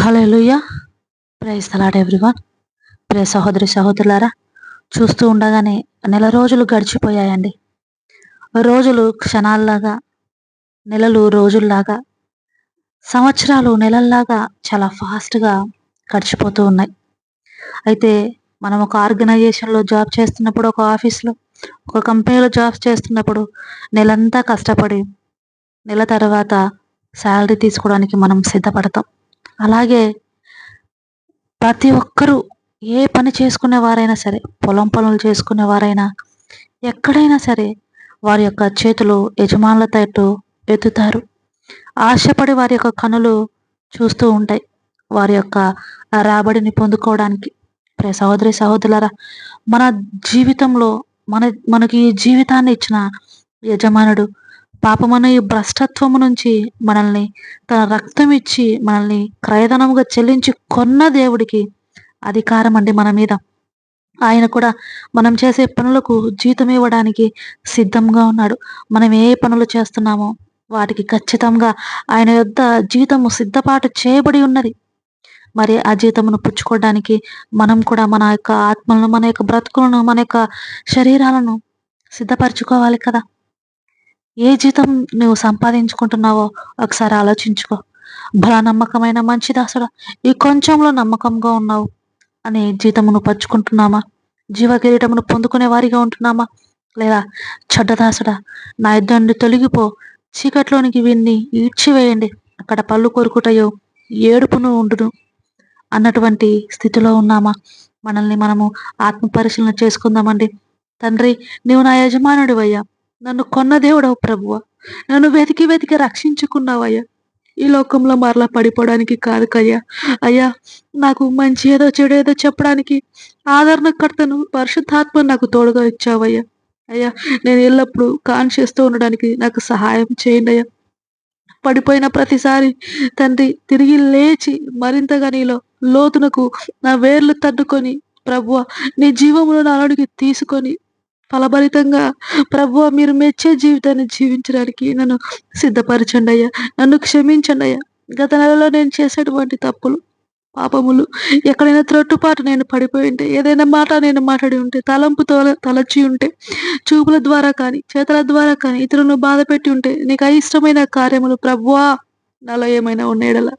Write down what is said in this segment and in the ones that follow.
హల్లెలూయా. Praise తలాడ్ everyone. ప్రియ సహోదరి సహోదరులారా చూస్తూ ఉండగానే నెల రోజులు గడిచిపోయాయండి. రోజులు క్షణాల్లాగా నెలలు రోజుల్లాగా సంవత్సరాలు నెలల్లాగా చాలా ఫాస్ట్గా గడిచిపోతూ ఉన్నాయి. అయితే మనం ఒక ఆర్గనైజేషన్లో జాబ్ చేస్తున్నప్పుడు ఒక ఆఫీస్లో ఒక కంపెనీలో జాబ్ చేస్తున్నప్పుడు నెలంతా కష్టపడి నెల తర్వాత శాలరీ తీసుకోవడానికి మనం సిద్ధపడతాం. అలాగే ప్రతి ఒక్కరూ ఏ పని చేసుకునేవారైనా సరే పొలం పనులు చేసుకునే వారైనా ఎక్కడైనా సరే వారి యొక్క చేతులు యజమానుల తట్టు ఎత్తుతారు. ఆశపడి వారి యొక్క కనులు చూస్తూ ఉంటాయి. వారి యొక్క రాబడిని పొందుకోవడానికి. ప్రే సహోదరి సహోదరులరా మన జీవితంలో మన మనకి ఈ జీవితాన్ని ఇచ్చిన యజమానుడు పాపమనే ఈ భ్రష్టత్వము నుంచి మనల్ని తన రక్తం ఇచ్చి మనల్ని క్రయధనముగా చెల్లించి కొన్న దేవుడికి అధికారం అండి మన మీద. ఆయన కూడా మనం చేసే పనులకు జీతం ఇవ్వడానికి సిద్ధంగా ఉన్నాడు. మనం ఏ పనులు చేస్తున్నామో వాటికి ఖచ్చితంగా ఆయన యొద్ద జీతము సిద్ధపాటు చేయబడి ఉన్నది. మరి ఆ జీతమును పుచ్చుకోవడానికి మనం కూడా మన యొక్క ఆత్మలను మన యొక్క బ్రతుకులను మన యొక్క శరీరాలను సిద్ధపరచుకోవాలి కదా. ఏ జీతం నువ్వు సంపాదించుకుంటున్నావో ఒకసారి ఆలోచించుకో. భలా నమ్మకమైన మంచి దాసుడా. ఈ కొంచెంలో నమ్మకంగా ఉన్నావు అనే జీతమును పంచుకుంటున్నామా? జీవ కిరీటమును పొందుకునే వారిగా ఉంటున్నామా? లేదా చెడ్డదాసుడా నా ఇద్దరు తొలగిపో. చీకట్లోనికి వీన్ని ఈడ్చివేయండి. అక్కడ పళ్ళు కొరుకుటయో ఏడుపును ఉండును అన్నటువంటి స్థితిలో ఉన్నామా? మనల్ని మనము ఆత్మ పరిశీలన చేసుకుందామండి. తండ్రి నీవు నా యజమానుడివయ్యా. నన్ను కొన్న దేవుడవు ప్రభువ. నన్ను వెతికి వెతికి రక్షించుకున్నావయ్యా. ఈ లోకంలో మరలా పడిపోవడానికి కాదు కయ్యా. అయ్యా నాకు మంచి ఏదో చెడు ఏదో చెప్పడానికి ఆదరణకర్తను పరిశుద్ధాత్మ నాకు తోడుగా ఇచ్చావయ్యా. అయ్యా నేను ఎల్లప్పుడూ కాన్షియస్తో ఉండడానికి నాకు సహాయం చేయండి అయ్యా పడిపోయిన ప్రతిసారి తండ్రి తిరిగి లేచి మరింతగా నీలో లోతునకు నా వేర్లు తట్టుకొని ప్రభువ నీ జీవమును నాలోనికి తీసుకొని ఫలభరితంగా. ప్రభు మీరు మెచ్చే జీవితాన్ని జీవించడానికి నన్ను సిద్ధపరచండి అయ్యా. నన్ను క్షమించండి అయ్యా. గత నెలలో నేను చేసేటువంటి తప్పులు పాపములు ఎక్కడైనా త్రొట్టుపాటు నేను పడిపోయి ఉంటే ఏదైనా మాట నేను మాట్లాడి ఉంటే తలంపుతో తలచి ఉంటే చూపుల ద్వారా కానీ చేతుల ద్వారా కానీ ఇతరులను బాధ పెట్టి ఉంటే నీకు అయిష్టమైన కార్యములు ప్రభువా నాలో ఏమైనా ఉండేడల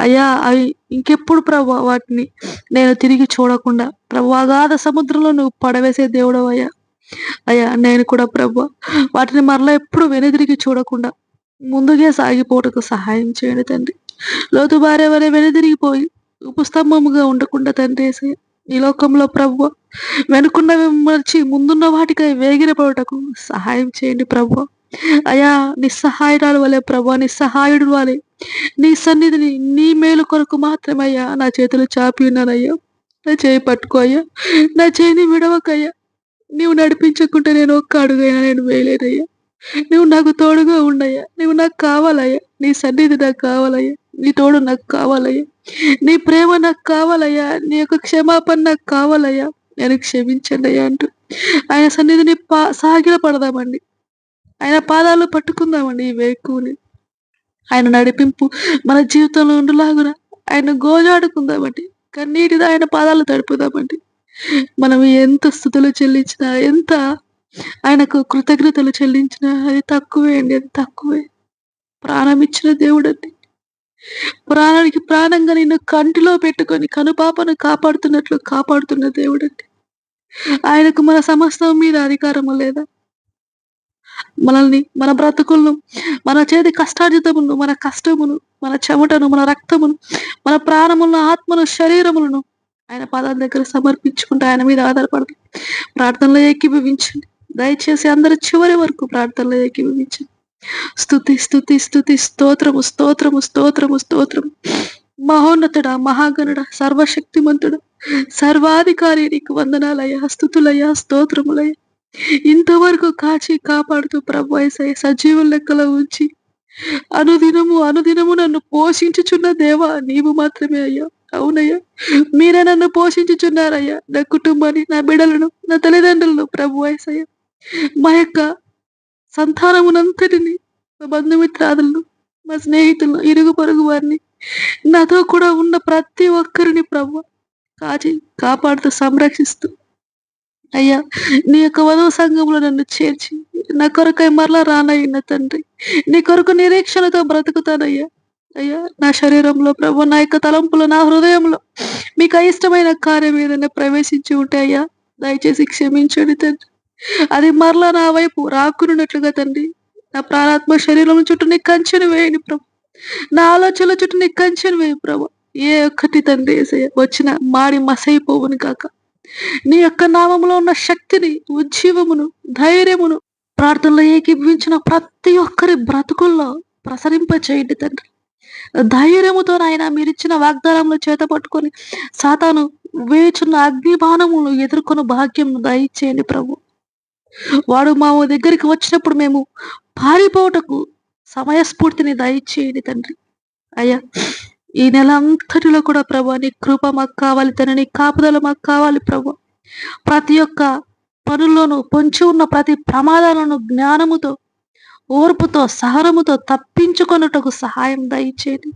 అయ్యా అవి ఇంకెప్పుడు ప్రభు వాటిని నేను తిరిగి చూడకుండా ప్రభు అగాధ సముద్రంలో నువ్వు పడవేసే దేవుడవయ్యా అయ్యా నేను కూడా ప్రభు వాటిని మరలా ఎప్పుడు వెనుదిరిగి చూడకుండా ముందుగా సాగిపోవటకు సహాయం చేయండి తండ్రి. లోతు భార్య వరే వెనుదిరిగిపోయి ఉపస్తంభముగా ఉండకుండా తండ్రి యేసయ్య. ఈ లోకంలో ప్రభు వెనుకున్నవి మర్చి ముందున్న వాటికై వేగిరపడటకు సహాయం చేయండి ప్రభు. అయా నిస్సహాయురాలు వలె ప్రభు నిస్సహాయుడు వలె నీ సన్నిధిని నీ మేలు కొరకు మాత్రమయ్యా నా చేతులు చాపి ఉన్నానయ్యా. నా చేయి పట్టుకో అయ్యా. నా చేయిని విడవకయ్యా. నువ్వు నడిపించకుంటే నేను ఒక్క అడుగైనా నేను వేయలేదయ్యా. నువ్వు నాకు తోడుగా ఉండయ్యా. నువ్వు నాకు కావాలయ్యా. నీ సన్నిధి నాకు కావాలయ్యా. నీ తోడు నాకు కావాలయ్యా. నీ ప్రేమ నాకు కావాలయ్యా. నీ యొక్క క్షమాపణ నాకు కావాలయ్యా. నేను క్షమించండి అయ్యా అంటూ ఆయన సన్నిధిని పా సాగిల పడదామండి. ఆయన పాదాలు పట్టుకుందామండి ఈ వేకుని ఆయన నడిపింపు మన జీవితంలో ఉండులాగున ఆయన గోజాడుకుందామండి. కన్నీటితో ఆయన పాదాలు తడుపుదామండి. మనం ఎంత స్థుతులు చెల్లించినా ఎంత ఆయనకు కృతజ్ఞతలు చెల్లించినా అది తక్కువే అండి అది తక్కువే. ప్రాణం ఇచ్చిన దేవుడండి. ప్రాణానికి ప్రాణంగా నిన్ను కంటిలో పెట్టుకొని కనుపాపను కాపాడుతున్నట్లు కాపాడుతున్న దేవుడండి. ఆయనకు మన సమస్తం మీద అధికారము లేదా? మనల్ని మన బ్రతుకులను మన చేతి కష్టార్జితమును మన కష్టమును మన చెమటను మన రక్తమును మన ప్రాణములను ఆత్మను శరీరములను ఆయన పాదాల దగ్గర సమర్పించుకుంటూ ఆయన మీద ఆధారపడదు ప్రార్థనలో ఏకీభవించండి. దయచేసి అందరు చివరి వరకు ప్రార్థనలో ఏకీభవించండి. స్థుతి స్థుతి స్థుతి స్తోత్రము స్తోత్రము స్తోత్రము స్తోత్రము. మహోన్నతుడ మహాగణుడ సర్వశక్తిమంతుడ సర్వాధికారి నీకు వందనాలయ్యా స్థుతులయ్యా స్తోత్రములయ్యా. ఇంతవరకు కాచి కాపాడుతూ ప్రభు ఏసయ్య సజీవుల లెక్కలో ఉంచి అనుదినము అనుదినము నన్ను పోషించుచున్న దేవా నీవు మాత్రమే అయ్యా. అవునయ్యా. మీరే నన్ను పోషించుచున్నారయ్యా. నా కుటుంబాన్ని నా బిడలను నా తల్లిదండ్రులను ప్రభు వయసయ్యా మా యొక్క సంతానమునంతటిని మా బంధుమిత్రాదులను మా స్నేహితులను ఇరుగు పొరుగు వారిని నాతో కూడా ఉన్న ప్రతి ఒక్కరిని ప్రభు కాచి కాపాడుతూ సంరక్షిస్తూ అయ్యా నీ యొక్క వధువు సంఘంలో నన్ను చేర్చి నా కొరకై మరలా రానయ్యిన తండ్రి నీ కొరకు నిరీక్షణతో బ్రతుకుతానయ్యా. అయ్యా నా శరీరంలో ప్రభు నా యొక్క తలంపులో నా హృదయంలో మీకు అయిష్టమైన కార్యం ఏదైనా ప్రవేశించి ఉంటే అయ్యా దయచేసి క్షమించండి తండ్రి. అది మరలా నా వైపు రాకునున్నట్లుగా తండ్రి. నా ప్రాణాత్మ శరీరం చుట్టూ నీ కంచెను వేయండి ప్రభు. నా ఆలోచనల చుట్టూ నీ కంచెను వేయి ప్రభు. ఏ ఒక్కటి తండ్రి వచ్చిన మాడి మసైపోవును కాక. నీ యొక్క నామములో ఉన్న శక్తిని ఉజ్జీవమును ధైర్యమును ప్రార్థనలో ఏకీభవించిన ప్రతి ఒక్కరి బ్రతుకుల్లో ప్రసరింప చేయండి తండ్రి. ధైర్యముతో నాయన మీరిచ్చిన వాగ్దానంలో చేత పట్టుకొని సాతాను వేచున్న అగ్నిబాణములను ఎదుర్కొన్న భాగ్యం దయచేయండి ప్రభు. వాడు మా దగ్గరికి వచ్చినప్పుడు మేము పారిపోవటకు సమయస్ఫూర్తిని దయచేయండి తండ్రి. అయ్యా ఈ నెల అంతటిలో కూడా ప్రభు నీ కృప మాకు కావాలి తన నీ కాపుదల మాకు కావాలి ప్రభు. ప్రతి ఒక్క పనుల్లోనూ పొంచి ఉన్న ప్రతి ప్రమాదాలను జ్ఞానముతో ఓర్పుతో సహనముతో తప్పించుకొనుటకు సహాయం దయచేయండి.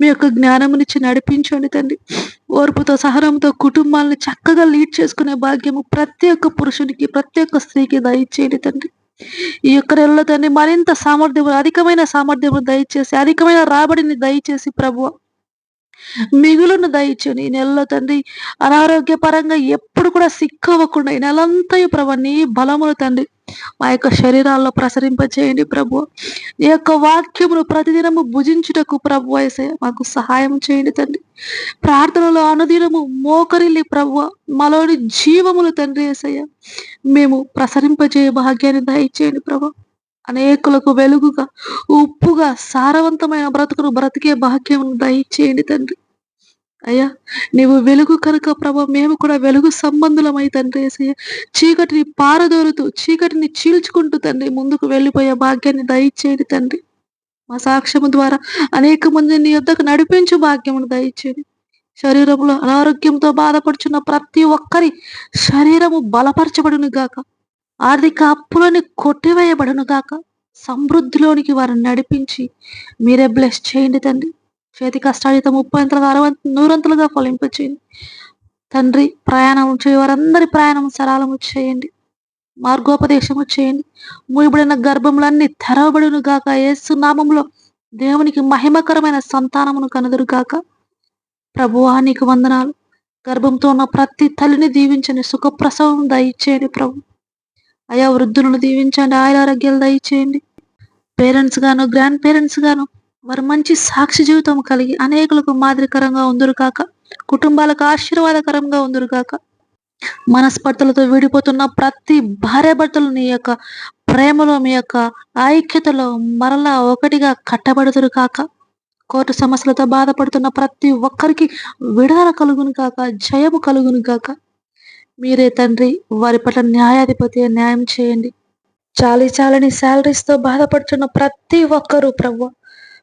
మీ యొక్క జ్ఞానమునిచ్చి నడిపించండి తండ్రి. ఓర్పుతో సహనంతో కుటుంబాలను చక్కగా లీడ్ చేసుకునే భాగ్యము ప్రతి ఒక్క పురుషునికి ప్రతి ఒక్క స్త్రీకి దయచేయండి తండ్రి. ఈ యొక్క నెలలో తండ్రి మరింత సామర్థ్యము అధికమైన సామర్థ్యము దయచేసి అధికమైన రాబడిని దయచేసి ప్రభు మిగులును దయచుని ఈ నెలలో తండ్రి అనారోగ్యపరంగా ఎప్పుడు కూడా సిక్కవ్వకుండా ఈ నెలంతా ప్రభు నీ బలములు తండ్రి మా యొక్క శరీరాల్లో ప్రసరింపచేయండి ప్రభు. నీ యొక్క వాక్యమును ప్రతిదినము భుజించుటకు ప్రభు వయసే మాకు సహాయం చేయండి తండ్రి. ప్రార్థనలో అనుదినము మోకరిల్లి ప్రభు మాలోని జీవములు తండ్రి ఏసయ్య మేము ప్రసరింపజేయ భాగ్యాన్ని దయచేయండి ప్రభు. అనేకులకు వెలుగుగా ఉప్పుగా సారవంతమైన బ్రతుకును బ్రతికే భాగ్యం దయచేయండి తండ్రి. అయ్యా నీవు వెలుగు కనుక ప్రభ మేము కూడా వెలుగు సంబంధులమై తండ్రి ఏసయ్య. చీకటిని పారదోరుతూ చీకటిని చీల్చుకుంటూ తండ్రి ముందుకు వెళ్ళిపోయే భాగ్యాన్ని దయచేయండి తండ్రి. మా సాక్ష్యము ద్వారా అనేక మందిని నీ యొద్దకు నడిపించు భాగ్యమును దయచేయండి. శరీరంలో అనారోగ్యంతో బాధపడుచున్న ప్రతి ఒక్కరి శరీరము బలపరచబడును గాక. ఆర్థిక అప్పులని కొట్టివేయబడును గాక. సమృద్ధిలోనికి వారిని నడిపించి మీరే బ్లెస్ చేయండి తండ్రి. చేతి కష్టాజిత ముప్పై అంతలుగా అరవై నూరంతలుగా ఫలింపచేయండి తండ్రి ప్రయాణం చేయవారందరి ప్రయాణం సరళము చేయండి. మార్గోపదేశము చేయండి. మూయబడిన గర్భములన్నీ తెరవబడును గాక ఏసు నామంలో దేవునికి మహిమకరమైన సంతానమును కనుదురు గాక ప్రభువా నీకు వందనాలు. గర్భంతో ఉన్న ప్రతి తల్లిని దీవించండి. సుఖప్రసవం దయచేయండి ప్రభు. అయా వృద్ధులను దీవించండి. ఆయన ఆరోగ్యాలు దయచేయండి. పేరెంట్స్ గాను గ్రాండ్ పేరెంట్స్ గాను వారు మంచి సాక్షి జీవితం కలిగి అనేకులకు మాదిరికరంగా ఉందరు కాక కుటుంబాలకు ఆశీర్వాదకరంగా ఉందరు కాక మనస్పర్ధలతో విడిపోతున్న ప్రతి భార్య భర్తలు నీ యొక్క ప్రేమలో మీ యొక్క ఐక్యతలో మరలా ఒకటిగా కట్టబడుతురు కాక కోర్టు సమస్యలతో బాధపడుతున్న ప్రతి ఒక్కరికి విడుదల కలుగును కాక జయము కలుగును కాక మీరే తండ్రి వారి పట్ల న్యాయాధిపతి న్యాయం చేయండి. చాలి చాలని శాలరీస్తో బాధపడుతున్న ప్రతి ఒక్కరూ ప్రభు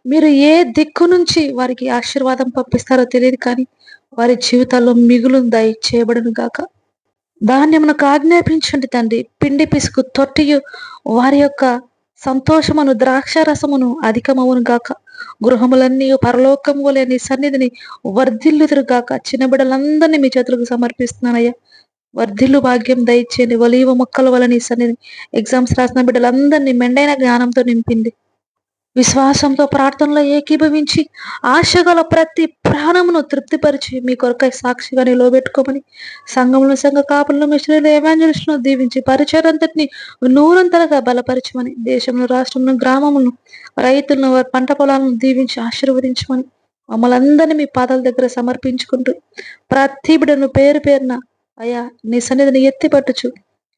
మీరు ఏ దిక్కు నుంచి వారికి ఆశీర్వాదం పంపిస్తారో తెలియదు కానీ వారి జీవితాల్లో మిగులు దయ చేయబడును గాక. ధాన్యమునకు ఆజ్ఞాపించండి తండ్రి. పిండి పిసుకు తొట్టియు వారి యొక్క సంతోషమును ద్రాక్షారసమును అధికమవును గాక. గృహములన్నీ పరలోకము వలె నీ సన్నిధిని వర్ధిల్లుదురు గాక. చిన్న బిడ్డలందరినీ మీ చేతులకు సమర్పిస్తున్నానయ్యా. వర్ధిల్లు భాగ్యం దయచేయండి. ఒలీవ మొక్కల వలని నీ ఎగ్జామ్స్ రాసిన బిడ్డలందరినీ మెండైన జ్ఞానంతో నింపింది విశ్వాసంతో ప్రార్థనలో ఏకీభవించి ఆశగల ప్రతి ప్రాణమును తృప్తిపరిచి మీ కొరకై సాక్షిగా నిలవబెట్టుకోమని సంఘములు సంఘ కాపులను మిషనరీలు ఎవాంజలిస్టును దీవించి పరిచయంతటిని నూరంతరగా బలపరచమని దేశంలో రాష్ట్రంలో గ్రామములను రైతులను వారి పంట పొలాలను దీవించి ఆశీర్వదించమని మమ్మల్ని అందరినీ మీ పాదాల దగ్గర సమర్పించుకుంటూ ప్రతి బిడ్డను పేరు పేరున అయ్యా నీ సన్నిధిని ఎత్తిపట్టుచు.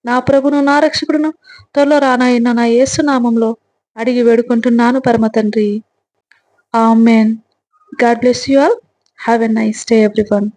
నా ప్రభును నా రక్షకుడును త్వరలో రానాయన్న నా యేసు నామంలో అడిగి వేడుకుంటున్నాను పరమ తండ్రి. Amen. God bless you all. Have a nice day everyone.